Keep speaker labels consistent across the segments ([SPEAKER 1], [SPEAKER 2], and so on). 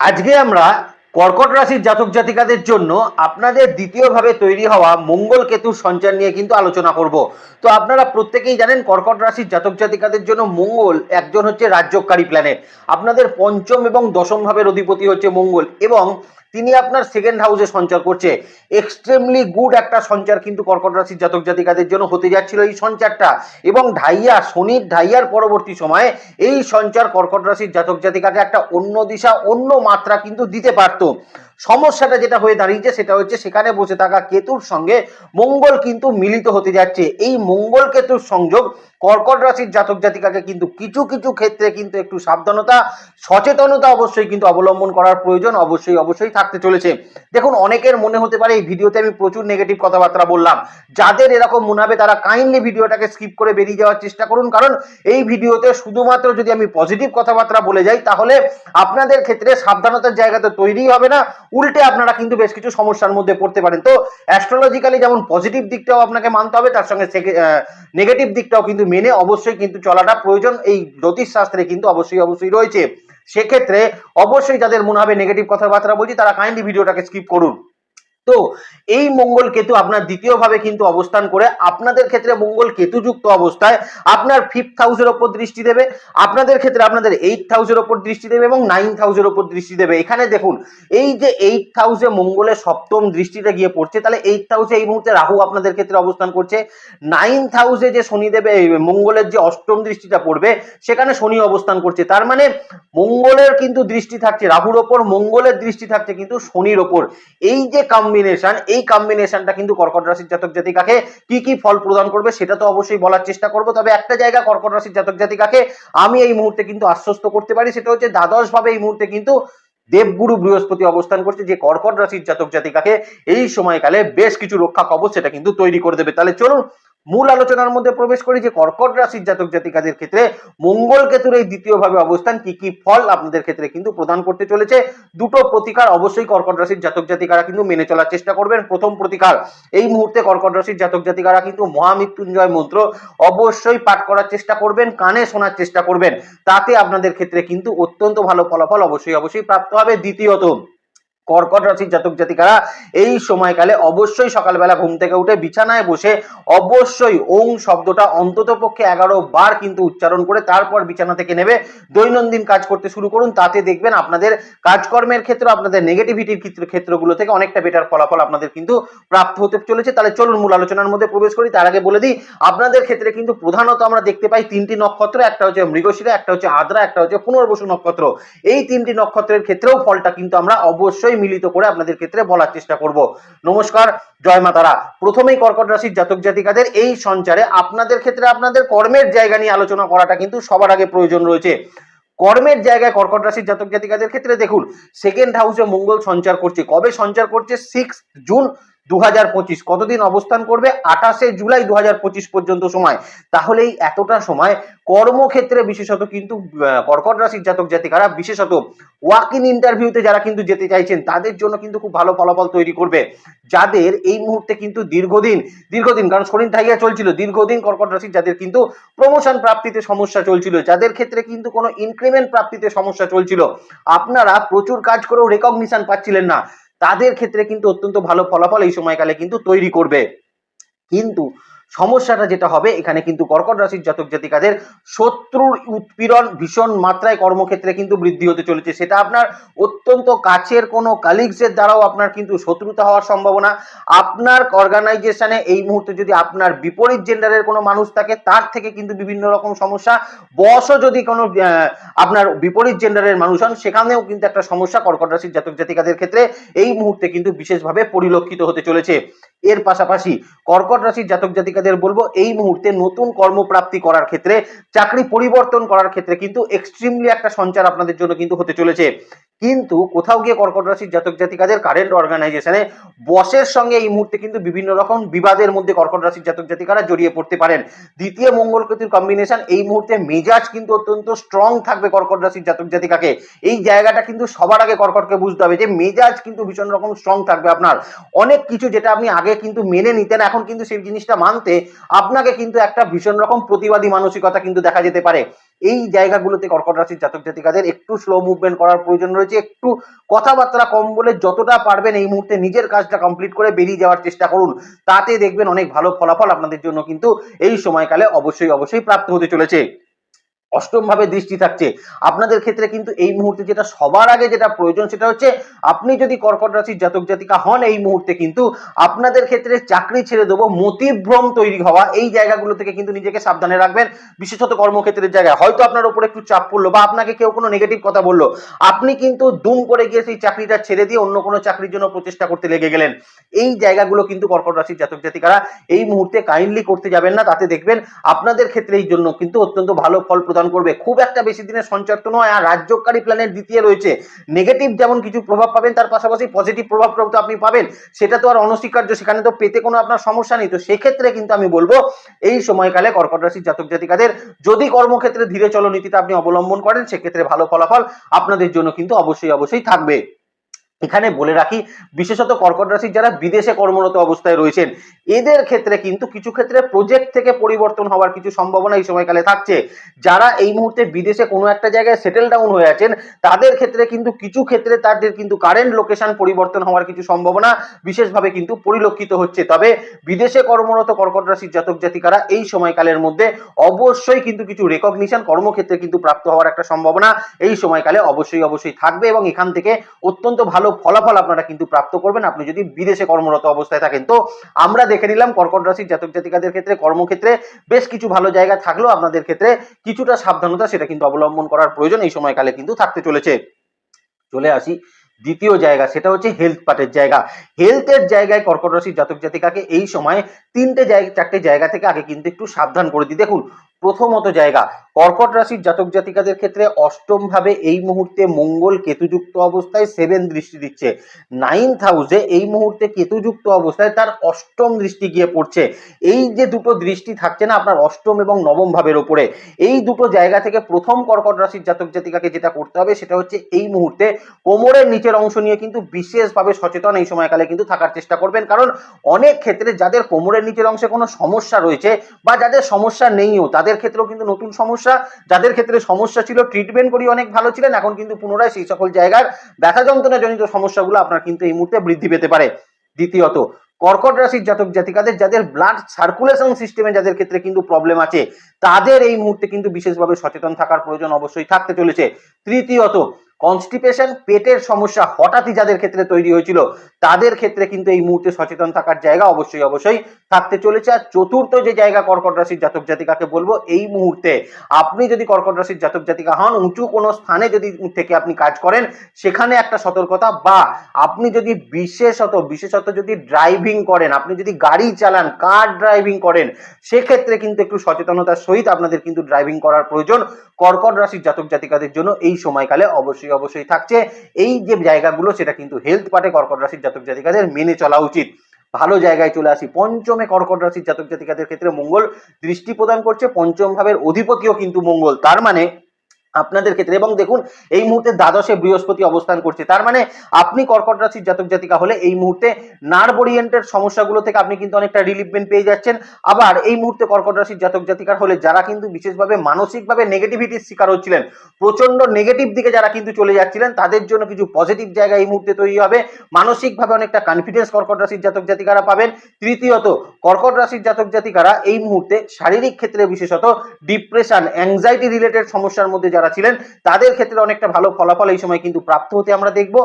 [SPEAKER 1] আজকে আমরা কর্কট রাশির জাতক জাতিকাদের জন্য আপনাদের দ্বিতীয়ভাবে তৈরি হওয়া মঙ্গল কেতুর সঞ্চার নিয়ে কিন্তু আলোচনা করব। তো আপনারা প্রত্যেকেই জানেন কর্কট রাশির জাতক জাতিকাদের জন্য মঙ্গল একজন হচ্ছে রাজ্যকারী প্ল্যানেট আপনাদের পঞ্চম এবং দশম ভাবের অধিপতি হচ্ছে মঙ্গল এবং তিনি আপনার সেকেন্ড হাউসে সঞ্চার করছে। এক্সট্রিমলি গুড একটা সঞ্চার কিন্তু কর্কট রাশির জাতক জাতিকাদের জন্য হতে যাচ্ছিল এই সঞ্চারটা। এবং ঢাইয়া, শনির ঢাইয়ার পরবর্তী সময়ে এই সঞ্চার কর্কট রাশির জাতক জাতিকাকে একটা অন্য দিশা, অন্য মাত্রা কিন্তু দিতে পারতো। সমস্যাটা যেটা হয়ে দাঁড়িয়েছে সেটা হচ্ছে সেখানে বসে থাকা কেতুর সঙ্গে মঙ্গল কিন্তু মিলিত হতে যাচ্ছে। এই মঙ্গল কেতুর সংযোগ কর্কট রাশির জাতক জাতিকাকে কিন্তু কিছু কিছু ক্ষেত্রে কিন্তু একটু সাবধানতা, সচেতনতা অবশ্যই কিন্তু অবলম্বন করার প্রয়োজন, অবশ্যই অবশ্যই থাকতে চলেছে। দেখুন, অনেকের মনে হতে পারে এই ভিডিওতে আমি প্রচুর নেগেটিভ কথাবার্তা বললাম। যাদের এরকম মনে হবে, তারা কাইন্ডলি ভিডিওটাকে স্কিপ করে বেরিয়ে যাওয়ার চেষ্টা করুন। কারণ এই ভিডিওতে শুধুমাত্র যদি আমি পজিটিভ কথাবার্তা বলে যাই, তাহলে আপনাদের ক্ষেত্রে সাবধানতার জায়গা তো তৈরি হবে না। উল্টে আপনারা কিন্তু বেশ কিছু সমস্যার মধ্যে পড়তে পারেন। তো অ্যাস্ট্রোলজিক্যালি যেমন পজিটিভ দিকটাও আপনাকে মানতে হবে, তার সঙ্গে নেগেটিভ দিকটাও কিন্তু মেনে অবশ্যই কিন্তু চলাটা প্রয়োজন। এই জ্যোতিষ শাস্ত্রে কিন্তু অবশ্যই অবশ্যই রয়েছে। সেক্ষেত্রে অবশ্যই যাদের মনে হবে নেগেটিভ কথাবার্তা বলছি, তারা কাইন্ডলি ভিডিওটাকে স্কিপ করুন। তো এই মঙ্গল কেতু আপনার দ্বিতীয়ভাবে কিন্তু অবস্থান করে আপনাদের ক্ষেত্রে মঙ্গল কেতুযুক্ত অবস্থায় আপনার ফিফথ হাউসের ওপর দৃষ্টি দেবে, আপনাদের ক্ষেত্রে আপনাদের এইট হাউসের ওপর দৃষ্টি দেবে এবং নাইন্থ হাউসের ওপর দৃষ্টি দেবে। এখানে দেখুন, এই যে এইট হাউসে মঙ্গলের সপ্তম দৃষ্টিটা গিয়ে পড়ছে, তাহলে এইট হাউসে এই মুহূর্তে রাহু আপনাদের ক্ষেত্রে অবস্থান করছে। নাইন্থ হাউসে যে শনি দেবে মঙ্গলের যে অষ্টম দৃষ্টিটা পড়বে, সেখানে শনি অবস্থান করছে। তার মানে মঙ্গলের কিন্তু দৃষ্টি থাকছে রাহুর ওপর, মঙ্গলের দৃষ্টি থাকছে কিন্তু শনির ওপর। এই যে কম্বিনেশন এই কম্বিনেশনটা কিন্তু কর্কট রাশির জাতক জাতিকাকে কি কি ফল প্রদান করবে সেটা তো অবশ্যই বলার চেষ্টা করব। তবে একটা জায়গা কর্কট রাশির জাতক জাতিকাকে আমি এই মুহূর্তে কিন্তু আশ্বস্ত করতে পারি, সেটা হচ্ছে দ্বাদশ ভাবে এই মুহূর্তে কিন্তু দেবগুরু বৃহস্পতি অবস্থান করছে, যে কর্কট রাশির জাতক জাতিকাকে এই সময়কালে বেশ কিছু রক্ষা কবচ সেটা কিন্তু তৈরি করে দেবে। তাহলে চলুন মূল আলোচনার মধ্যে প্রবেশ করি যে কর্কট রাশির জাতক জাতিকাদের ক্ষেত্রে মঙ্গল কেতুর এই দ্বিতীয় ভাবে অবস্থান কি কি ফল আপনাদের ক্ষেত্রে কিন্তু প্রদান করতে চলেছে। দুটো প্রতিকার অবশ্যই কর্কট রাশির জাতক জাতিকারা কিন্তু মেনে চলার চেষ্টা করবেন। প্রথম প্রতিকার, এই মুহূর্তে কর্কট রাশির জাতক জাতিকারা কিন্তু মহামৃত্যুঞ্জয় মন্ত্র অবশ্যই পাঠ করার চেষ্টা করবেন, কানে শোনার চেষ্টা করবেন। তাতে আপনাদের ক্ষেত্রে কিন্তু অত্যন্ত ভালো ফলাফল অবশ্যই অবশ্যই প্রাপ্ত হবে। দ্বিতীয়ত কর্কট রাশির জাতক জাতিকারা এই সময়কালে অবশ্যই সকালবেলা ঘুম থেকে উঠে বিছানায় বসে অবশ্যই ওং শব্দটা অন্তত পক্ষে এগারো বার কিন্তু উচ্চারণ করে তারপর বিছানা থেকে নেবে। দৈনন্দিন কাজ করতে শুরু করুন, তাতে দেখবেন আপনাদের কাজকর্মের ক্ষেত্রে, আপনাদের নেগেটিভিটির ক্ষেত্র ক্ষেত্রগুলো থেকে অনেকটা বেটার ফলাফল আপনাদের কিন্তু প্রাপ্ত হতে চলেছে। তাহলে চলুন মূল আলোচনার মধ্যে প্রবেশ করি। তার আগে বলে দিই, আপনাদের ক্ষেত্রে কিন্তু প্রধানত আমরা দেখতে পাই তিনটি নক্ষত্র, একটা হচ্ছে মৃগশিরা, একটা হচ্ছে আদ্রা একটা হচ্ছে পুনর্বসু নক্ষত্র। এই তিনটি নক্ষত্রের ক্ষেত্রেও ফলটা কিন্তু আমরা অবশ্যই মিলিত করে আপনাদের ক্ষেত্রে বলার চেষ্টা করব। নমস্কার, জয় মাতারা। প্রথমেই কর্কট রাশির জাতক জাতিকাদের এই সঞ্চারে আপনাদের ক্ষেত্রে আপনাদের কর্মের জায়গা নিয়ে আলোচনা করাটা কিন্তু সবার আগে প্রয়োজন রয়েছে। কর্মের জায়গায় কর্কট রাশির জাতক জাতিকাদের ক্ষেত্রে দেখুন সেকেন্ড হাউসে মঙ্গল সঞ্চার করছে। কবে সঞ্চার করছে? সিক্স জুন দু হাজার পঁচিশ। কতদিন অবস্থান করবে? আঠাশে জুলাই দু হাজার পঁচিশ পর্যন্ত সময়। তাহলে এই এতটা সময় কর্মক্ষেত্রে বিশেষত কিন্তু কর্কট রাশির জাতক জাতিকারা, বিশেষত ওয়াক ইন ইন্টারভিউতে যারা কিন্তু যেতে চাইছেন, তাদের জন্য কিন্তু খুব ভালো ফলাফল তৈরি করবে। যাদের এই মুহূর্তে কিন্তু দীর্ঘদিন দীর্ঘদিন, কারণ শরীর ঠাইয়া চলছিল, দীর্ঘদিন কর্কট রাশির যাদের কিন্তু প্রমোশন প্রাপ্তিতে সমস্যা চলছিল, যাদের ক্ষেত্রে কিন্তু কোনো ইনক্রিমেন্ট প্রাপ্তিতে সমস্যা চলছিল, আপনারা প্রচুর কাজ করেও রেকগনিশন পাচ্ছিলেন না। তাদের ক্ষেত্রে কিন্তু অত্যন্ত ভালো ফলাফল এই সময়কালে কিন্তু তৈরি করবে। কিন্তু সমস্যাটা যেটা হবে, এখানে কিন্তু কর্কট রাশির জাতক জাতিকাদের শত্রুর উৎপীড়ন ভীষণ মাত্রায় কর্মক্ষেত্রে কিন্তু বৃদ্ধি হতে চলেছে। সেটা আপনার অত্যন্ত কাছের কোনো কালিগসের দ্বারাও আপনার কিন্তু শত্রুতা হওয়ার সম্ভাবনা। আপনার অর্গানাইজেশনে এই মুহূর্তে যদি আপনার বিপরীত জেন্ডারের কোনো মানুষ থাকে, তার থেকে কিন্তু বিভিন্ন রকম সমস্যা। বসও যদি কোনো আপনার বিপরীত জেন্ডারের মানুষ হন, সেখানেও কিন্তু একটা সমস্যা কর্কট রাশির জাতক জাতিকাদের ক্ষেত্রে এই মুহূর্তে কিন্তু বিশেষভাবে পরিলক্ষিত হতে চলেছে। এর পাশাপাশি কর্কট রাশির জাতক জাতিকাদের বলব, এই মুহূর্তে নতুন কর্মপ্রাপ্তি করার ক্ষেত্রে, চাকরি পরিবর্তন করার ক্ষেত্রে কিন্তু এক্সট্রিমলি একটা সঞ্চার আপনাদের জন্য কিন্তু হতে চলেছে। কিন্তু কোথাও গিয়ে কর্কট রাশির জাতক জাতিকাদের কারেন্ট অর্গানাইজেশনে বসের সঙ্গে এই মুহূর্তে কিন্তু বিভিন্ন রকম বিবাদের মধ্যে কর্কট রাশির জাতক জাতিকারা জড়িয়ে পড়তে পারেন। দ্বিতীয় মঙ্গল কেতুর কম্বিনেশন এই মুহূর্তে মেজাজ কিন্তু অত্যন্ত স্ট্রং থাকবে কর্কট রাশির জাতক জাতিকাকে। এই জায়গাটা কিন্তু সবার আগে কর্কটকে বুঝতে হবে যে, মেজাজ কিন্তু ভীষণ রকম স্ট্রং থাকবে আপনার। অনেক কিছু যেটা আপনি আগে কিন্তু মেনে নিতেন, এখন কিন্তু সেই জিনিসটা মানতে আপনাকে কিন্তু একটা ভীষণ রকম প্রতিবাদী মানসিকতা কিন্তু দেখা যেতে পারে। এই জায়গাগুলোতে কর্কট রাশির জাতক জাতিকাদের একটু স্লো মুভমেন্ট করার প্রয়োজন রয়েছে। একটু কথাবার্তা কম বলে যতটা পারবেন এই মুহূর্তে নিজের কাজটা কমপ্লিট করে বেরিয়ে যাওয়ার চেষ্টা করুন। তাতে দেখবেন অনেক ভালো ফলাফল আপনাদের জন্য কিন্তু এই সময়কালে অবশ্যই অবশ্যই প্রাপ্ত হতে চলেছে। অষ্টম ভাবে দৃষ্টি থাকছে। আপনাদের ক্ষেত্রে কিন্তু এই মুহূর্তে যেটা সবার আগে যেটা প্রয়োজন সেটা হচ্ছে, আপনি যদি কর্কট রাশির জাতক জাতিকা হন এই মুহূর্তে কিন্তু আপনাদের ক্ষেত্রে চাকরি ছেড়ে দেবো, মতিভ্রম তৈরি হওয়া এই জায়গাগুলো থেকে কিন্তু নিজেকে সাবধানে রাখবেন। বিশেষত কর্মক্ষেত্রের জায়গায়। হয়তো আপনার উপর একটু চাপ পড়ল বা আপনাকে কেউ কোনো নেগেটিভ কথা বলল। আপনি কিন্তু দুম করে গিয়ে সেই চাকরিটা ছেড়ে দিয়ে অন্য কোনো চাকরির জন্য প্রচেষ্টা করতে লেগে গেলেন। এই জায়গাগুলো কিন্তু কর্কট রাশির জাতক জাতিকারা এই মুহূর্তে কাইন্ডলি করতে যাবেন না, তাতে দেখবেন আপনাদের ক্ষেত্রে এই জন্য কিন্তু অত্যন্ত ভালো ফল প্রদান করবে। খুব একটা বেশি দিনের সঞ্চয় তো নয়, আর রাজ্যকারী প্ল্যানের দ্বিতীয় রয়েছে। নেগেটিভ যেমন কিছু প্রভাব পাবেন, তার পাশাপাশি পজিটিভ প্রভাবটাও তো আপনি পাবেন। সেটা তো আর অনস্বীকার্য, সেখানে তো পেতে কোনো আপনার সমস্যা নেই। তো সেক্ষেত্রে কিন্তু আমি বলব, এই সময়কালে কর্কট রাশির জাতক জাতিকাদের যদি কর্মক্ষেত্রে ধীরে চলনীতিটা আপনি অবলম্বন করেন, সেক্ষেত্রে ভালো ফলাফল আপনাদের জন্য কিন্তু অবশ্যই অবশ্যই থাকবে। এখানে বলে রাখি, বিশেষত কর্কট রাশির যারা বিদেশে কর্মরত অবস্থায় রয়েছেন, এদের ক্ষেত্রে কিন্তু কিছু ক্ষেত্রে প্রজেক্ট থেকে পরিবর্তন হওয়ার কিছু সম্ভাবনা এই সময়কালে থাকছে। যারা এই মুহূর্তে বিদেশে কোনো একটা জায়গায় সেটেল ডাউন হয়ে আছেন, তাদের ক্ষেত্রে কিন্তু কিছু ক্ষেত্রে তাদের কিন্তু কারেন্ট লোকেশন পরিবর্তন হওয়ার কিছু সম্ভাবনা বিশেষভাবে কিন্তু পরিলক্ষিত হচ্ছে। তবে বিদেশে কর্মরত কর্কট রাশির জাতক জাতিকারা এই সময়কালের মধ্যে অবশ্যই কিন্তু কিছু রেকগনিশন কর্মক্ষেত্রে কিন্তু প্রাপ্ত হওয়ার একটা সম্ভাবনা এই সময়কালে অবশ্যই অবশ্যই থাকবে এবং এখান থেকে অত্যন্ত ভালো ফলাফল আপনারা কিন্তু প্রাপ্ত করবেন। আপনি যদি বিদেশে কর্মরত অবস্থায় থাকেন, তো আমরা দেখে নিলাম কর্কট রাশির জাতক জাতিকাদের ক্ষেত্রে, কর্মক্ষেত্রে বেশ কিছু ভালো জায়গা থাকলেও আপনাদের ক্ষেত্রে কিছুটা সাবধানতা সেটা কিন্তু অবলম্বন করার প্রয়োজন এই সময়কালে কিন্তু থাকতে চলেছে। চলে আসি দ্বিতীয় জায়গা, সেটা হচ্ছে হেলথ পার্টের জায়গা। হেলথের জায়গায় কর্কট রাশির জাতক জাতিকাকে এই সময় তিনটে জায়গা, চারটে জায়গা থেকে আগে কিন্তু একটু সাবধান করে দিই। দেখুন, প্রথমত জায়গা কর্কট রাশির জাতক জাতিকাদের ক্ষেত্রে অষ্টম ভাবে এই মুহূর্তে মঙ্গল কেতুযুক্ত অবস্থায় সেভেন দৃষ্টি দিচ্ছে। নাইন্থ হাউসে এই মুহূর্তে কেতুযুক্ত অবস্থায় তার অষ্টম দৃষ্টি গিয়ে পড়ছে। এই যে দুটো দৃষ্টি থাকছে না আপনার অষ্টম এবং নবম ভাবের ওপরে, এই দুটো জায়গা থেকে প্রথম কর্কট রাশির জাতক জাতিকাকে যেটা করতে হবে সেটা হচ্ছে এই মুহূর্তে কোমরের নিচের অংশ নিয়ে কিন্তু বিশেষভাবে সচেতন এই সময়কালে কিন্তু থাকার চেষ্টা করবেন। কারণ অনেক ক্ষেত্রে যাদের কোমরের নিচের অংশে কোনো সমস্যা রয়েছে বা যাদের সমস্যা নেইও, তাদের ক্ষেত্রেও কিন্তু নতুন সমস্যা যাদের ক্ষেত্রে সমস্যা ছিল ট্রিটমেন্ট করি অনেক ভালো ছিলেন, এখন কিন্তু পুনরায় সেই সকল জায়গার ব্যথা যন্ত্রণা জনিত সমস্যাগুলো আপনার কিন্তু এই মুহূর্তে বৃদ্ধি পেতে পারে। দ্বিতীয়ত, কর্কট রাশির জাতক জাতিকাদের, যাদের ব্লাড সার্কুলেশন সিস্টেমে যাদের ক্ষেত্রে কিন্তু প্রবলেম আছে, তাদের এই মুহূর্তে কিন্তু বিশেষভাবে সচেতন থাকার প্রয়োজন অবশ্যই থাকতে চলেছে। তৃতীয়ত কনস্টিপেশন পেটের সমস্যা হঠাৎই যাদের ক্ষেত্রে তৈরি হয়েছিল, তাদের ক্ষেত্রে কিন্তু এই মুহূর্তে সচেতন থাকার জায়গা অবশ্যই অবশ্যই থাকতে চলেছে। আর চতুর্থ যে জায়গা কর্কট রাশির জাতক জাতিকাকে বলব, এই মুহূর্তে আপনি যদি কর্কট রাশির জাতক জাতিকা হন, উঁচু কোনো স্থানে যদি থেকে আপনি কাজ করেন, সেখানে একটা সতর্কতা বা আপনি যদি বিশেষত বিশেষত যদি ড্রাইভিং করেন, আপনি যদি গাড়ি চালান কার ড্রাইভিং করেন, সেক্ষেত্রে কিন্তু একটু সচেতনতার সহিত আপনাদের কিন্তু ড্রাইভিং করার প্রয়োজন। কর্কট রাশির জাতক জাতিকাদের জন্য এই সময়কালে অবশ্যই অবশ্যই অবশ্যই থাকছে। এই যে জায়গাগুলো, সেটা কিন্তু হেলথ পার্টে কর্কট রাশির জাতক জাতিকাদের মেনে চলা উচিত। ভালো জায়গায় চলে আসি। পঞ্চমে কর্কট রাশির জাতক জাতিকাদের ক্ষেত্রে মঙ্গল দৃষ্টি প্রদান করছে। পঞ্চম ভাবের অধিপতিও কিন্তু মঙ্গল। তার মানে আপনাদের ক্ষেত্রে। এবং দেখুন, এই মুহূর্তে দ্বাদশে বৃহস্পতি অবস্থান করছে। তার মানে আপনি কর্কট রাশির জাতক জাতিকা হলে এই মুহূর্তে নার্ভ ওরিয়েন্টেড সমস্যাগুলো থেকে আপনি কিন্তু অনেকটা রিলিফমেন্ট পেয়ে যাচ্ছেন। আবার এই মুহূর্তে কর্কট রাশির জাতক জাতিকার হলে যারা কিন্তু বিশেষভাবে মানসিকভাবে নেগেটিভিটির শিকার হচ্ছিলেন প্রচণ্ড নেগেটিভ দিকে যারা কিন্তু চলে যাচ্ছিলেন, তাদের জন্য কিছু পজিটিভ জায়গা এই মুহূর্তে তৈরি হবে। মানসিকভাবে অনেকটা কনফিডেন্স কর্কট রাশির জাতক জাতিকারা পাবেন। তৃতীয়ত, কর্কট রাশির জাতক জাতিকারা এই মুহূর্তে শারীরিক ক্ষেত্রে বিশেষত ডিপ্রেশন অ্যাংজাইটি রিলেটেড সমস্যার মধ্যে যারা ছিলেন, তাদের ক্ষেত্রে অনেকটা ভালো ফলাফল এই সময় কিন্তু প্রাপ্ত হতে আমরা দেখব।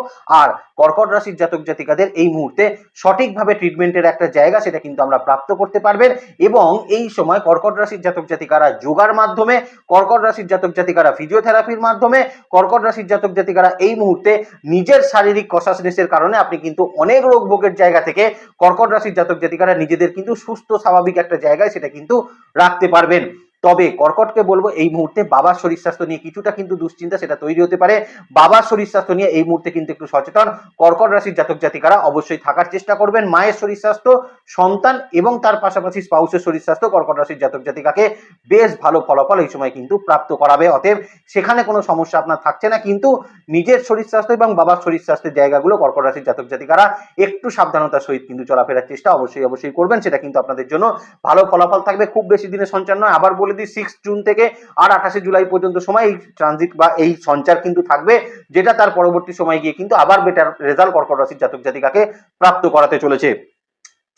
[SPEAKER 1] আর কর্কট রাশির জাতক জাতিকাদের এই মুহূর্তে সঠিকভাবে ট্রিটমেন্টের একটা জায়গা সেটা কিন্তু আমরা প্রাপ্ত করতে পারবেন। এবং এই সময় কর্কট রাশির জাতক জাতিকারা যোগার মাধ্যমে, কর্কট রাশির জাতক জাতিকারা ফিজিওথেরাপির মাধ্যমে, কর্কট রাশির জাতক জাতিকারা এই মুহূর্তে নিজের শারীরিক কষাসনেসের কারণে আপনি কিন্তু অনেক রোগ ভোগের জায়গা থেকে কর্কট রাশির জাতক জাতিকারা নিজেদের কিন্তু সুস্থ, স্বাভাবিক একটা জায়গায় সেটা কিন্তু রাখতে পারবেন। তবে কর্কটকে বলব এই মুহূর্তে বাবার শরীর স্বাস্থ্য নিয়ে কিছুটা কিন্তু দুশ্চিন্তা সেটা তৈরি হতে পারে। বাবার শরীর স্বাস্থ্য নিয়ে এই মুহূর্তে কিন্তু একটু সচেতন। কর্কট রাশির জাতক জাতিকারা অবশ্যই থাকার চেষ্টা করবেন। মায়ের শরীর স্বাস্থ্য, সন্তান এবং তার পাশাপাশি স্পাউসের শরীর স্বাস্থ্য কর্কট রাশির জাতক জাতিকাকে বেশ ভালো ফলাফল এই সময় কিন্তু প্রাপ্ত করাবে। অতএব সেখানে কোনো সমস্যা আপনার থাকছে না। কিন্তু নিজের শরীর স্বাস্থ্য এবং বাবার শরীর স্বাস্থ্যের জায়গাগুলো কর্কট রাশির জাতক জাতিকারা একটু সাবধানতার সহিত কিন্তু চলাফেরার চেষ্টা অবশ্যই অবশ্যই করবেন। সেটা কিন্তু আপনাদের জন্য ভালো ফলাফল থাকবে। খুব বেশি দিনে সঞ্চার নয়। আবার বলে বলে দিই সিক্স জুন থেকে আর আঠাশে জুলাই পর্যন্ত সময় এই ট্রানজিট বা এই সঞ্চার কিন্তু থাকবে, যেটা তার পরবর্তী সময় গিয়ে কিন্তু আবার বেটার রেজাল্ট কর্কট রাশির জাতক জাতিকাকে প্রাপ্ত করাতে চলেছে।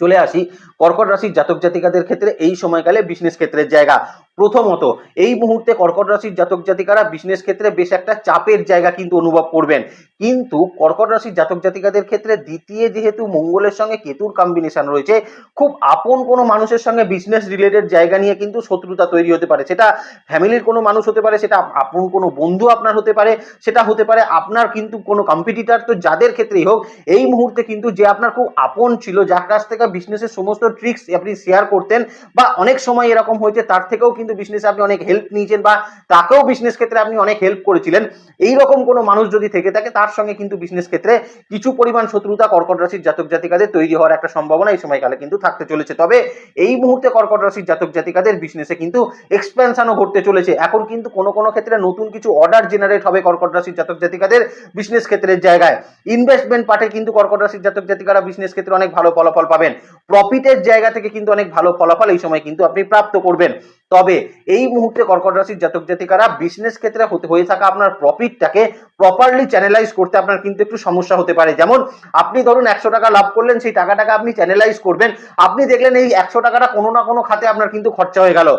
[SPEAKER 1] চলে আসি, কর্কট রাশির জাতক জাতিকাদের ক্ষেত্রে এই সময়কালে বিজনেস ক্ষেত্রের জায়গা। প্রথমত, এই মুহূর্তে কর্কট রাশির জাতক জাতিকারা বিজনেস ক্ষেত্রে বেশ একটা চাপের জায়গা কিন্তু অনুভব করবেন। কিন্তু কর্কট রাশির জাতক জাতিকাদের ক্ষেত্রে দ্বিতীয় যেহেতু মঙ্গলের সঙ্গে কেতুর কম্বিনেশন রয়েছে, খুব আপন কোনো মানুষের সঙ্গে বিজনেস রিলেটেড জায়গা নিয়ে কিন্তু শত্রুতা তৈরি হতে পারে। সেটা ফ্যামিলির কোনো মানুষ হতে পারে, সেটা আপন কোনো বন্ধু আপনার হতে পারে, সেটা হতে পারে আপনার কিন্তু কোনো কম্পিটিটার তো যাদের ক্ষেত্রেই হোক, এই মুহূর্তে কিন্তু যে আপনার খুব আপন ছিল, যার কাছ থেকে বিজনেসের সমস্ত ট্রিক্স আপনি শেয়ার করতেন বা অনেক সময় এরকম হয়েছে, তার থেকেও কিন্তু বিজনেসে আপনি অনেক হেল্প নিয়েছেন বা তাকেও বিজনেস ক্ষেত্রে আপনি অনেক হেল্প করেছিলেন এই রকম কোনো মানুষ যদি থেকে থাকে, তার সঙ্গে কিন্তু বিজনেস ক্ষেত্রে কিছু পরিমাণ শত্রুতা কর্কট রাশির জাতক জাতিকাদের তৈরি হওয়ার একটা সম্ভাবনা এই সময়কালে কিন্তু থাকতে চলেছে। তবে এই মুহূর্তে কর্কট রাশির জাতক জাতিকাদের বিজনেসে কিন্তু এক্সপেনশনও ঘটতে চলেছে। এখন কিন্তু কোনো কোনো ক্ষেত্রে নতুন কিছু অর্ডার জেনারেট হবে কর্কট রাশির জাতক জাতিকাদের বিজনেস ক্ষেত্রের জায়গায়। ইনভেস্টমেন্ট পার্টে কিন্তু কর্কট রাশির জাতক জাতিকারা বিজনেস ক্ষেত্রে অনেক ভালো ফলাফল পাবেন। প্রফিটের জায়গা থেকে কিন্তু অনেক ভালো ফলাফল এই সময় কিন্তু আপনি প্রাপ্ত করবেন। তবে এই মুহূর্তে কর্কট রাশির জাতক জাতিকারা বিজনেস ক্ষেত্রে হতে হয়ে থাকা আপনার প্রফিটটাকে প্রপারলি চ্যানেলাইজ করতে আপনার কিন্তু একটু সমস্যা হতে পারে। যেমন আপনি ধরুন একশো টাকা লাভ করলেন, সেই টাকাটাকে আপনি চ্যানেলাইজ করবেন। আপনি দেখলেন এই একশো টাকাটা কোনো না কোনো খাতে আপনার কিন্তু খরচা হয়ে গেল।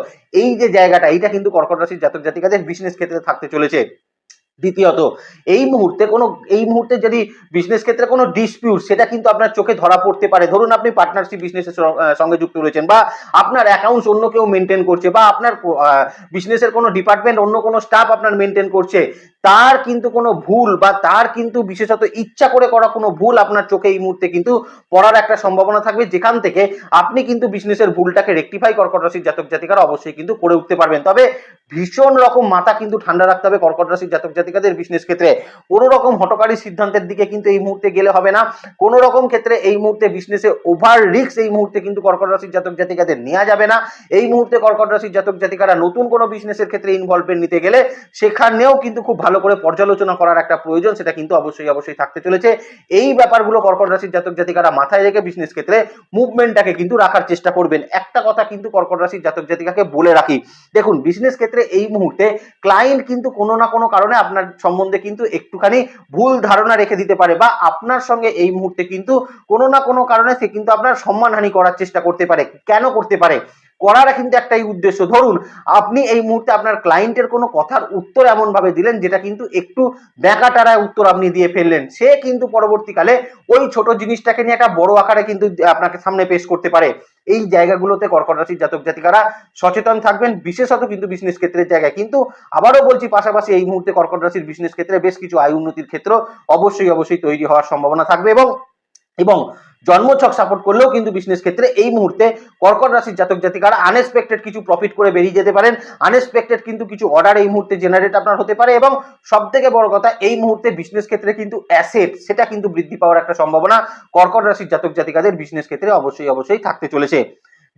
[SPEAKER 1] এই যে জায়গাটা, এইটা কিন্তু কর্কট রাশির জাতক জাতিকাদের বিজনেস ক্ষেত্রে থাকতে চলেছে। দ্বিতীয়ত, এই মুহূর্তে কোনো, এই মুহূর্তে যদি বিজনেস ক্ষেত্রে কোনো ডিসপিউট সেটা কিন্তু আপনার চোখে ধরা পড়তে পারে। ধরুন আপনি পার্টনারশিপ বিজনেসের সঙ্গে যুক্ত রয়েছেন বা আপনার অ্যাকাউন্টস অন্য কেউ মেনটেন করছে বা আপনার বিজনেসের কোনো ডিপার্টমেন্ট অন্য কোনো স্টাফ আপনার মেনটেন করছে, তার কিন্তু কোনো ভুল বা তার কিন্তু বিশেষত ইচ্ছা করে করা কোনো ভুল আপনার চোখে এই মুহূর্তে কিন্তু পড়ার একটা সম্ভাবনা থাকবে। যেখান থেকে আপনি কিন্তু বিজনেসের ভুলটাকে রেকটিফাই কর্কট রাশির জাতক জাতিকারা অবশ্যই কিন্তু করে উঠতে পারবেন। তবে ভীষণ রকম মাথা কিন্তু ঠান্ডা রাখতে হবে কর্কট রাশির জাতক জাতিকাদের বিজনেস ক্ষেত্রে কোনো রকম হটকারী সিদ্ধান্তের দিকে কিন্তু এই মুহূর্তে গেলে হবে না। কোনো রকম ক্ষেত্রে এই মুহূর্তে বিজনেসে ওভার রিস্ক এই মুহূর্তে কিন্তু কর্কট রাশির জাতক জাতিকাদের নেওয়া যাবে না। এই মুহূর্তে কর্কট রাশির জাতক জাতিকারা নতুন কোনো বিজনেসের ক্ষেত্রে ইনভলভমেন্ট নিতে গেলে সেখানেও কিন্তু খুব ভালো করে পর্যালোচনা করার একটা প্রয়োজন, সেটা কিন্তু অবশ্যই অবশ্যই থাকতে চলেছে। এই ব্যাপারগুলো কর্কট রাশির জাতক জাতিকারা মাথায় রেখে বিজনেস ক্ষেত্রে মুভমেন্টটাকে কিন্তু রাখার চেষ্টা করবেন। একটা কথা কিন্তু কর্কট রাশির জাতক জাতিকাকে বলে রাখি, দেখুন বিজনেস ক্ষেত্রে এই মুহূর্তে ক্লায়েন্ট কিন্তু কোনো না কোনো কারণে আপনার সম্বন্ধে কিন্তু একটুখানি ভুল ধারণা রেখে দিতে পারে বা আপনার সঙ্গে এই মুহূর্তে কিন্তু কোনো না কোনো কারণে সে কিন্তু আপনার সম্মানহানি করার চেষ্টা করতে পারে। কেন করতে পারে? করার কিন্তু একটাই উদ্দেশ্য। ধরুন, আপনি এই মুহূর্তে আপনার ক্লায়েন্টের কোনো কথার উত্তর এমন ভাবে দিলেন, যেটা কিন্তু একটু ব্যাকাটারায় উত্তর আপনি দিয়ে ফেললেন। সে কিন্তু পরবর্তীকালে ওই ছোট জিনিসটাকে নিয়ে একটা বড় আকারে কিন্তু আপনাকে সামনে পেশ করতে পারে। এই জায়গাগুলোতে কর্কট রাশির জাতক জাতিকারা সচেতন থাকবেন, বিশেষত কিন্তু বিজনেস ক্ষেত্রের জায়গায়। কিন্তু আবারও বলছি, পাশাপাশি এই মুহূর্তে কর্কট রাশির বিজনেস ক্ষেত্রে বেশ কিছু আয় উন্নতির ক্ষেত্র অবশ্যই অবশ্যই তৈরি হওয়ার সম্ভাবনা থাকবে এবং এবং জন্মছক সাপোর্ট করলেও কিন্তু বিজনেস ক্ষেত্রে এই মুহূর্তে কর্কট রাশির জাতক জাতিকারা আনএক্সপেক্টেড কিছু প্রফিট করে বেরিয়ে যেতে পারেন। আনএক্সপেক্টেড কিন্তু কিছু অর্ডার এই মুহূর্তে জেনারেট আপনার হতে পারে এবং সব থেকে বড় কথা, এই মুহূর্তে বিজনেস ক্ষেত্রে কিন্তু অ্যাসেট সেটা কিন্তু বৃদ্ধি পাওয়ার একটা সম্ভাবনা কর্কট রাশির জাতক জাতিকাদের বিজনেস ক্ষেত্রে অবশ্যই অবশ্যই থাকতে চলেছে।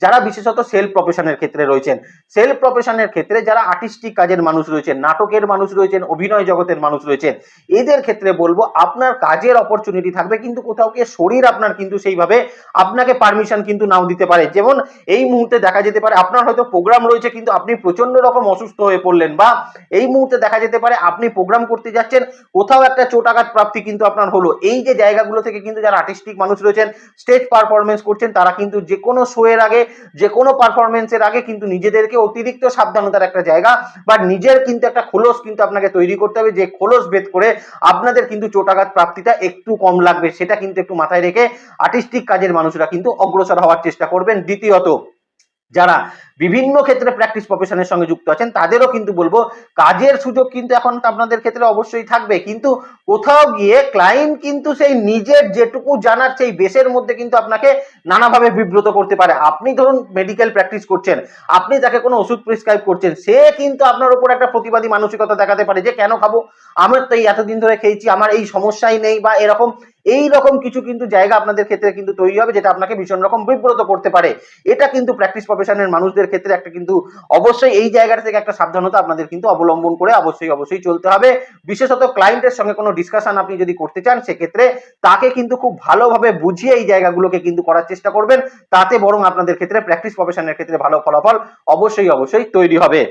[SPEAKER 1] যারা বিশেষত সেলফ প্রফেশনের ক্ষেত্রে রয়েছেন সেলফ প্রফেশনের ক্ষেত্রে যারা আর্টিস্টিক কাজের মানুষ রয়েছেন, নাটকের মানুষ রয়েছেন, অভিনয় জগতের মানুষ রয়েছেন, এদের ক্ষেত্রে বলব আপনার কাজের অপরচুনিটি থাকবে, কিন্তু কোথাও গিয়ে শরীর আপনার কিন্তু সেইভাবে আপনাকে পারমিশন কিন্তু নাও দিতে পারে। যেমন এই মুহূর্তে দেখা যেতে পারে, আপনার হয়তো প্রোগ্রাম রয়েছে, কিন্তু আপনি প্রচণ্ড রকম অসুস্থ হয়ে পড়লেন বা এই মুহূর্তে দেখা যেতে পারে, আপনি প্রোগ্রাম করতে যাচ্ছেন, কোথাও একটা চোটাঘাত প্রাপ্তি কিন্তু আপনার হলো। এই যে জায়গাগুলো থেকে কিন্তু যারা আর্টিস্টিক মানুষ রয়েছেন স্টেজ পারফরমেন্স করছেন, তারা কিন্তু যে কোনো শো এর আগে যে কোনো পারফরমেন্সের আগে কিন্তু নিজেদেরকে অতিরিক্ত সাবধানতার একটা জায়গা বা নিজের কিন্তু একটা খোলস কিন্তু আপনাকে তৈরি করতে হবে, যে খোলস ভেদ করে আপনাদের কিন্তু চোটাঘাত প্রাপ্তিটা একটু কম লাগবে, সেটা কিন্তু একটু মাথায় রেখে আর্টিস্টিক কাজের মানুষরা কিন্তু অগ্রসর হওয়ার চেষ্টা করবেন। দ্বিতীয়ত যারা বিভিন্ন ক্ষেত্রে প্র্যাকটিস প্রফেশনের সঙ্গে যুক্ত আছেন, তাদেরও কিন্তু বলব, কাজের সুযোগ কিন্তু এখন আপনাদের ক্ষেত্রে অবশ্যই থাকবে। কিন্তু কোথাও গিয়ে ক্লায়েন্ট কিন্তু সেই নিজের যেটুকু জানার সেই বেসের মধ্যে কিন্তু আপনাকে নানাভাবে বিব্রত করতে পারে। আপনি ধরুন মেডিকেল প্র্যাকটিস করছেন, আপনি তাকে কোনো ওষুধ প্রেসক্রাইব করছেন, সে কিন্তু আপনার উপর একটা প্রতিবাদী মানসিকতা দেখাতে পারে যে, কেন খাব? আমার তো এই এতদিন ধরে খেয়েছি, আমার এই সমস্যাই নেই বা এরকম এই রকম কিছু কিন্তু জায়গা আপনাদের ক্ষেত্রে কিন্তু তৈরি হবে, যেটা আপনাকে ভীষণ রকম বিব্রত করতে পারে। এটা কিন্তু প্র্যাকটিস প্রফেশনের মানুষদের ক্ষেত্রে একটা কিন্তু অবশ্যই এই জায়গাটা থেকে একটা সাবধানতা আপনাদের কিন্তু অবলম্বন করে অবশ্যই অবশ্যই চলতে হবে। বিশেষত ক্লায়েন্টের সঙ্গে কোনো ডিসকাশন আপনি যদি করতে চান, সেক্ষেত্রে তাকে কিন্তু খুব ভালোভাবে বুঝিয়ে এই জায়গাগুলোকে কিন্তু করার চেষ্টা করবেন। তাতে বরং আপনাদের ক্ষেত্রে প্র্যাকটিস প্রফেশনের ক্ষেত্রে ভালো ফলাফল অবশ্যই অবশ্যই তৈরি হবে।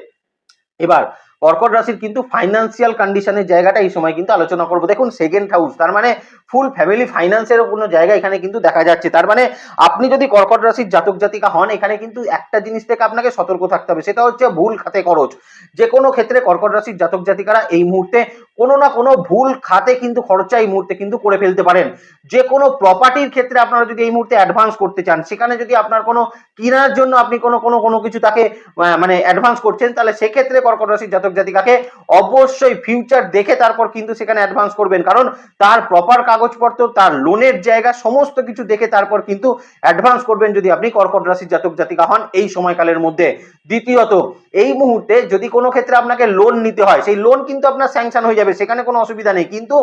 [SPEAKER 1] এবার কর্কট রাশির কিন্তু ফাইন্যান্সিয়াল কন্ডিশনের জায়গাটা এই সময় কিন্তু আলোচনা করব। দেখুন সেকেন্ড হাউস তার মানে ফুল ফ্যামিলি ফাইন্যান্সের কোনো জায়গা এখানে কিন্তু দেখা যাচ্ছে। তার মানে আপনি যদি কর্কট রাশির জাতক জাতিকা হন, এখানে কিন্তু একটা জিনিস থেকে আপনাকে সতর্ক থাকতে হবে, সেটা হচ্ছে ভুল খাতে খরচ। যে কোনো ক্ষেত্রে কর্কট রাশির জাতক জাতিকারা এই মুহূর্তে কোনো না কোনো ভুল খাতে কিন্তু খরচা এই মুহূর্তে কিন্তু করে ফেলতে পারেন। যে কোনো প্রপার্টির ক্ষেত্রে আপনারা যদি এই মুহূর্তে অ্যাডভান্স করতে চান, সেখানে যদি আপনার কোনো কেনার জন্য আপনি কোনো কোনো কোনো কিছু তাকে মানে অ্যাডভান্স করছেন, তাহলে সেক্ষেত্রে কর্কট রাশির জাতক জাতিকাকে অবশ্যই ফিউচার দেখে তারপর কিন্তু সেখানে অ্যাডভান্স করবেন। কারণ তার প্রপার কাগজপত্র, তার লোনের জায়গা, সমস্ত কিছু দেখে তারপর কিন্তু অ্যাডভান্স করবেন যদি আপনি কর্কট রাশির জাতক জাতিকা হন এই সময়কালের মধ্যে। দ্বিতীয়ত, এই মুহূর্তে যদি কোনো ক্ষেত্রে আপনাকে লোন নিতে হয়, সেই লোন কিন্তু আপনার স্যাংশন হয়ে যাবে, সেখানে কোনো অসুবিধা নেই। কিন্তু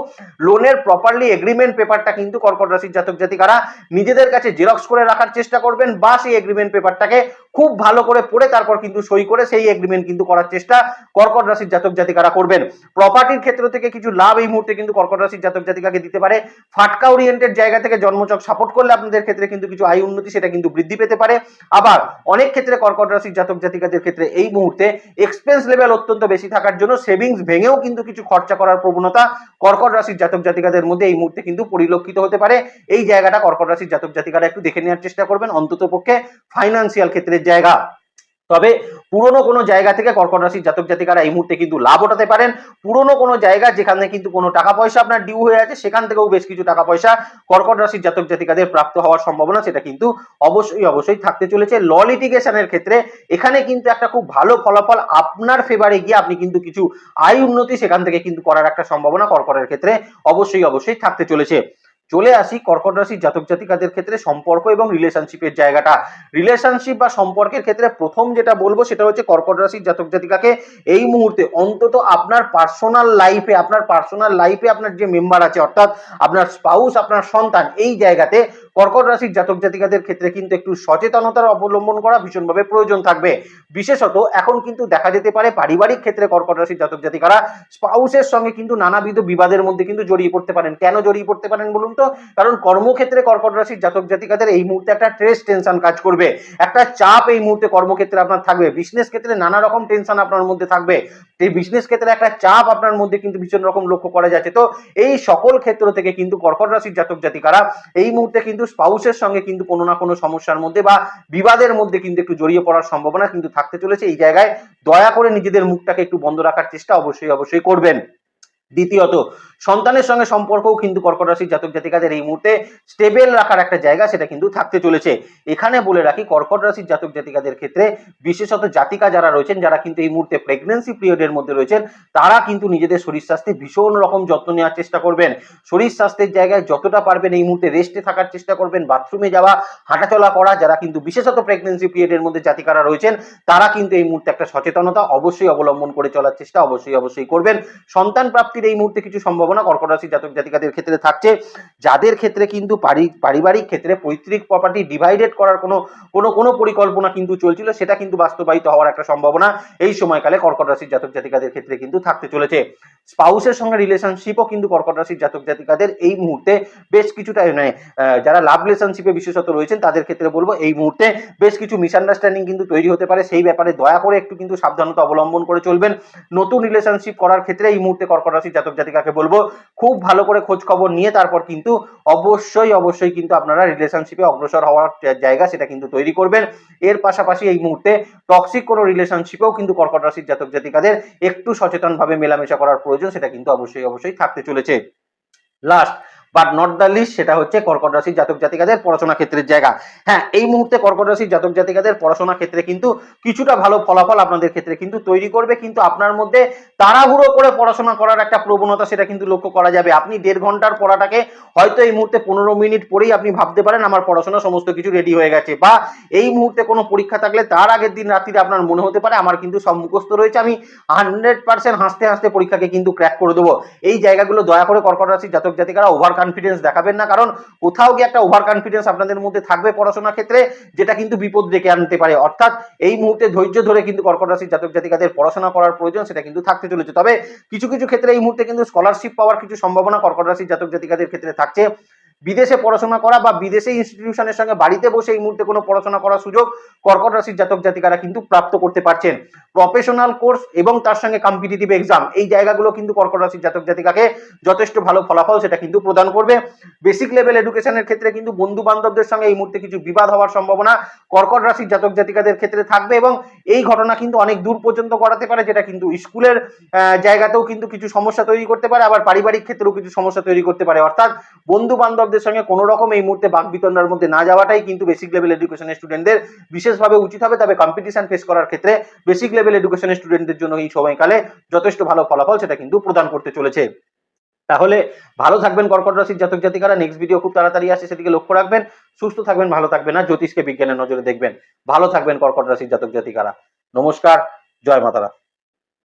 [SPEAKER 1] লোনের প্রপারলি এগ্রিমেন্ট পেপারটা কিন্তু কর্কট রাশির জাতক জাতিকারা নিজেদের কাছে জেরক্স করে রাখার চেষ্টা করবেন বা সেই এগ্রিমেন্ট পেপারটাকে খুব ভালো করে পড়ে তারপর কিন্তু সই করে সেই এগ্রিমেন্ট কিন্তু করার চেষ্টা কর্কট রাশির জাতক জাতিকারা করবেন। প্রপার্টির ক্ষেত্র থেকে কিছু লাভ এই মুহূর্তে কিন্তু কর্কট রাশির জাতক জাতিকাকে দিতে পারে। ফাটকা ওরিয়েন্টেড জায়গা থেকে জন্মচক সাপোর্ট করলে আপনাদের ক্ষেত্রে কিন্তু কিছু আয় উন্নতি সেটা কিন্তু বৃদ্ধি পেতে পারে। আবার অনেক ক্ষেত্রে কর্কট রাশির জাতক জাতিকাদের ক্ষেত্রে এই মুহূর্তে এক্সপেন্স লেভেল অত্যন্ত বেশি থাকার জন্য সেভিংস ভেঙেও কিন্তু কিছু খরচা করার প্রবণতা কর্কট রাশির জাতক জাতিকাদের মধ্যে এই মুহূর্তে কিন্তু পরিলক্ষিত হতে পারে। এই জায়গাটা কর্কট রাশির জাতক জাতিকারা একটু দেখে নেওয়ার চেষ্টা করবেন। অন্তত পক্ষে ফাইন্যান্সিয়াল ক্ষেত্রের জায়গা। তবে পুরনো কোনো জায়গা থেকে কর্কট রাশির জাতক জাতিকারা এই মুহূর্তে কিন্তু লাভ ওঠাতে পারেন। পুরনো কোনো জায়গা যেখানে কিন্তু কোনো টাকা পয়সা আপনার ডিউ হয়ে আছে, সেখান থেকেও বেশ কিছু টাকা পয়সা কর্কট রাশির জাতক জাতিকাদের প্রাপ্ত হওয়ার সম্ভাবনা, সেটা কিন্তু অবশ্যই অবশ্যই থাকতে চলেছে। ল লিটিগেশনের ক্ষেত্রে এখানে কিন্তু একটা খুব ভালো ফলাফল আপনার ফেভারে গিয়ে আপনি কিন্তু কিছু আয় উন্নতি সেখান থেকে কিন্তু করার একটা সম্ভাবনা কর্কটের ক্ষেত্রে অবশ্যই অবশ্যই থাকতে চলেছে। চলে আসি কর্কট রাশির জাতক জাতিকাদের ক্ষেত্রে সম্পর্ক এবং রিলেশনশিপের জায়গাটা। রিলেশনশিপ বা সম্পর্কের ক্ষেত্রে প্রথম যেটা বলব সেটা হচ্ছে কর্কট রাশির জাতক জাতিকাকে এই মুহূর্তে অন্তত আপনার পার্সোনাল লাইফে আপনার পার্সোনাল লাইফে আপনার যে মেম্বার আছে, অর্থাৎ আপনার স্পাউস আপনার সন্তান, এই জায়গাতে কর্কট রাশির জাতক জাতিকাদের ক্ষেত্রে কিন্তু একটু সচেতনতার অবলম্বন করা ভীষণভাবে প্রয়োজন থাকবে। বিশেষত এখন কিন্তু দেখা যেতে পারে পারিবারিক ক্ষেত্রে কর্কট রাশির জাতক জাতিকারা স্পাউসের সঙ্গে কিন্তু নানাবিধ বিবাদের মধ্যে কিন্তু জড়িয়ে পড়তে পারেন। কেন জড়িয়ে পড়তে পারেন বলুন তো? কারণ কর্মক্ষেত্রে কর্কট রাশির জাতক জাতিকাদের এই মুহূর্তে একটা স্ট্রেস টেনশন কাজ করবে। একটা চাপ এই মুহূর্তে কর্মক্ষেত্রে আপনার থাকবে। বিজনেস ক্ষেত্রে নানা রকম টেনশন আপনার মধ্যে থাকবে। এই বিজনেস ক্ষেত্রে একটা চাপ আপনার মধ্যে কিন্তু ভীষণ রকম লক্ষ্য করা যাচ্ছে। তো এই সকল ক্ষেত্র থেকে কিন্তু কর্কট রাশির জাতক জাতিকারা এই মুহূর্তে কিন্তু স্পাউসের সঙ্গে কিন্তু কোনো না কোনো সমস্যার মধ্যে বা বিবাদের মধ্যে কিন্তু একটু জড়িয়ে পড়ার সম্ভাবনা কিন্তু থাকতে চলেছে। এই জায়গায় দয়া করে নিজেদের মুখটাকে একটু বন্ধ রাখার চেষ্টা অবশ্যই অবশ্যই করবেন। দ্বিতীয়ত, সন্তানের সঙ্গে সম্পর্কও কিন্তু কর্কট রাশির জাতক জাতিকাদের এই মুহূর্তে স্টেবল রাখার একটা জায়গা সেটা কিন্তু থাকতে চলেছে। এখানে বলে রাখি, কর্কট রাশির জাতক জাতিকাদের ক্ষেত্রে বিশেষত জাতিকা যারা রয়েছেন, যারা কিন্তু এই মুহূর্তে প্রেগনেন্সি পিরিয়ডের মধ্যে রয়েছেন, তারা কিন্তু নিজেদের শরীর স্বাস্থ্যে ভীষণ রকম যত্ন নেওয়ার চেষ্টা করবেন। শরীর স্বাস্থ্যের জায়গায় যতটা পারবেন এই মুহূর্তে রেস্টে থাকার চেষ্টা করবেন বাথরুমে যাওয়া, হাঁটাচলা করা, যারা কিন্তু বিশেষত প্রেগনেন্সি পিরিয়ডের মধ্যে জাতিকারা রয়েছেন, তারা কিন্তু এই মুহূর্তে একটা সচেতনতা অবশ্যই অবলম্বন করে চলার চেষ্টা অবশ্যই অবশ্যই করবেন। সন্তান প্রাপ্তির এই মুহূর্তে কিছু সম্ভাবনা কর্কট রাশি জাতক জাতিকাদের ক্ষেত্রে থাকছে। যাদের ক্ষেত্রে কিন্তু পারিবারিক ক্ষেত্রে পৈতৃক প্রপার্টি ডিভাইডেড করার কোনো কোনো কোনো পরিকল্পনা কিন্তু চলছিল, সেটা কিন্তু বাস্তবায়িত হওয়ার একটা সম্ভাবনা এই সময়কালে কর্কট রাশির জাতক জাতিকাদের ক্ষেত্রে কিন্তু থাকতে চলেছে। স্পাউসের সঙ্গে রিলেশনশিপও কিন্তু কর্কট রাশির জাতক জাতিকাদের এই মুহূর্তে বেশ কিছুটা মানে যারা লাভ রিলেশনশিপে বিশেষত রয়েছেন, তাদের ক্ষেত্রে বলব এই মুহূর্তে বেশ কিছু মিসআন্ডারস্ট্যান্ডিং কিন্তু তৈরি হতে পারে। সেই ব্যাপারে দয়া করে একটু কিন্তু সাবধানতা অবলম্বন করে চলবেন। নতুন রিলেশনশিপ করার ক্ষেত্রে এই মুহূর্তে কর্কট রাশির জাতক জাতিকাকে বলব, খুব ভালো করে খোঁজ খবর নিয়ে তারপর কিন্তু অবশ্যই অবশ্যই কিন্তু আপনারা রিলেশনশিপে অগ্রসর হওয়ার জায়গা সেটা কিন্তু তৈরি করবেন। এর পাশাপাশি এই মুহূর্তে টক্সিক কোনো রিলেশনশিপেও কিন্তু কর্কট রাশির জাতক জাতিকাদের একটু সচেতনভাবে মেলামেশা করার প্রয়োজন, সেটা কিন্তু অবশ্যই অবশ্যই থাকতে চলেছে। Last but not the least সেটা হচ্ছে কর্কট রাশির জাতক জাতিকাদের পড়াশোনা ক্ষেত্রের জায়গা। হ্যাঁ এই মুহূর্তে কর্কট রাশির জাতক জাতিকাদের পড়াশোনা ক্ষেত্রে কিন্তু কিছুটা ভালো ফলাফল আপনাদের ক্ষেত্রে কিন্তু তৈরি করবে, কিন্তু আপনার মধ্যে তাড়াহুড়ো করে পড়াশোনা করার একটা প্রবণতা সেটা কিন্তু লক্ষ্য করা যাবে। আপনি দেড় ঘণ্টার পড়াটাকে হয়তো এই মুহূর্তে পনেরো মিনিট পরেই আপনি ভাবতে পারেন আমার পড়াশোনা সমস্ত কিছু রেডি হয়ে গেছে বা এই মুহূর্তে কোনো পরীক্ষা থাকলে তার আগের দিন রাত্রিতে আপনার মনে হতে পারে আমার কিন্তু সব মুখস্থ রয়েছে, আমি হান্ড্রেড পার্সেন্ট হাসতে হাসতে পরীক্ষাকে কিন্তু ক্র্যাক করে দেবো। এই জায়গাগুলো দয়া করে কর্কট রাশির জাতক জাতিকারা ওভার কনফিডেন্স দেখাবেন না, কারণ কোথাও গিয়ে একটা ওভার কনফিডেন্স আপনাদের মধ্যে থাকবে পড়াশোনার ক্ষেত্রে, যেটা কিন্তু বিপদ ডেকে আনতে পারে। অর্থাৎ এই মুহূর্তে ধৈর্য ধরে কিন্তু কর্কট রাশির জাতক জাতিকাদের পড়াশোনা করার প্রয়োজন, সেটা কিন্তু থাকতে চলেছে তবে কিছু কিছু ক্ষেত্রে এই মুহূর্তে কিন্তু স্কলারশিপ পাওয়ার কিছু সম্ভাবনা কর্কট রাশির জাতক জাতিকাদের ক্ষেত্রে থাকছে। বিদেশে পড়াশোনা করা বা বিদেশে ইনস্টিটিউশনের সঙ্গে বাড়িতে বসে এই মুহূর্তে কোনো পড়াশোনা করার সুযোগ কর্কট রাশির জাতক জাতিকারা কিন্তু প্রাপ্ত করতে পারছেন। প্রফেশনাল কোর্স এবং তার সঙ্গে কম্পিটিটিভ এক্সাম এই জায়গাগুলো কিন্তু কর্কট রাশির জাতক জাতিকাকে যথেষ্ট ভালো ফলাফল সেটা কিন্তু প্রদান করবে। বেসিক লেভেল এডুকেশনের ক্ষেত্রে কিন্তু বন্ধু বান্ধবদের সঙ্গে এই মুহূর্তে কিছু বিবাদ হওয়ার সম্ভাবনা কর্কট রাশির জাতক জাতিকাদের ক্ষেত্রে থাকবে এবং এই ঘটনা কিন্তু অনেক দূর পর্যন্ত করাতে পারে, যেটা কিন্তু স্কুলের জায়গাতেও কিন্তু কিছু সমস্যা তৈরি করতে পারে, আবার পারিবারিক ক্ষেত্রেও কিছু সমস্যা তৈরি করতে পারে। অর্থাৎ বন্ধু বান্ধবদের সঙ্গে কোনো রকম এই মুহূর্তে বাক বাকবিতণ্ডার মধ্যে না যাওয়াটাই কিন্তু বেসিক লেভেল এডুকেশনের স্টুডেন্টদের বিশেষভাবে উচিত হবে। তবে কম্পিটিশন ফেস করার ক্ষেত্রে বেসিক লেভেল এডুকেশনের স্টুডেন্টদের জন্য এই সময়কালে যথেষ্ট ভালো ফলাফল সেটা কিন্তু প্রদান করতে চলেছে। তাহলে ভালো থাকবেন কর্কট রাশির জাতক জাতিকারা। নেক্সট ভিডিও খুব তাড়াতাড়ি আসে সেদিকে লক্ষ্য রাখবেন। সুস্থ থাকবেন, ভালো থাকবেন না জ্যোতিষকে বিজ্ঞানের নজরে দেখবেন। ভালো থাকবেন কর্কট রাশির জাতক জাতিকারা। নমস্কার, জয় মাতারা।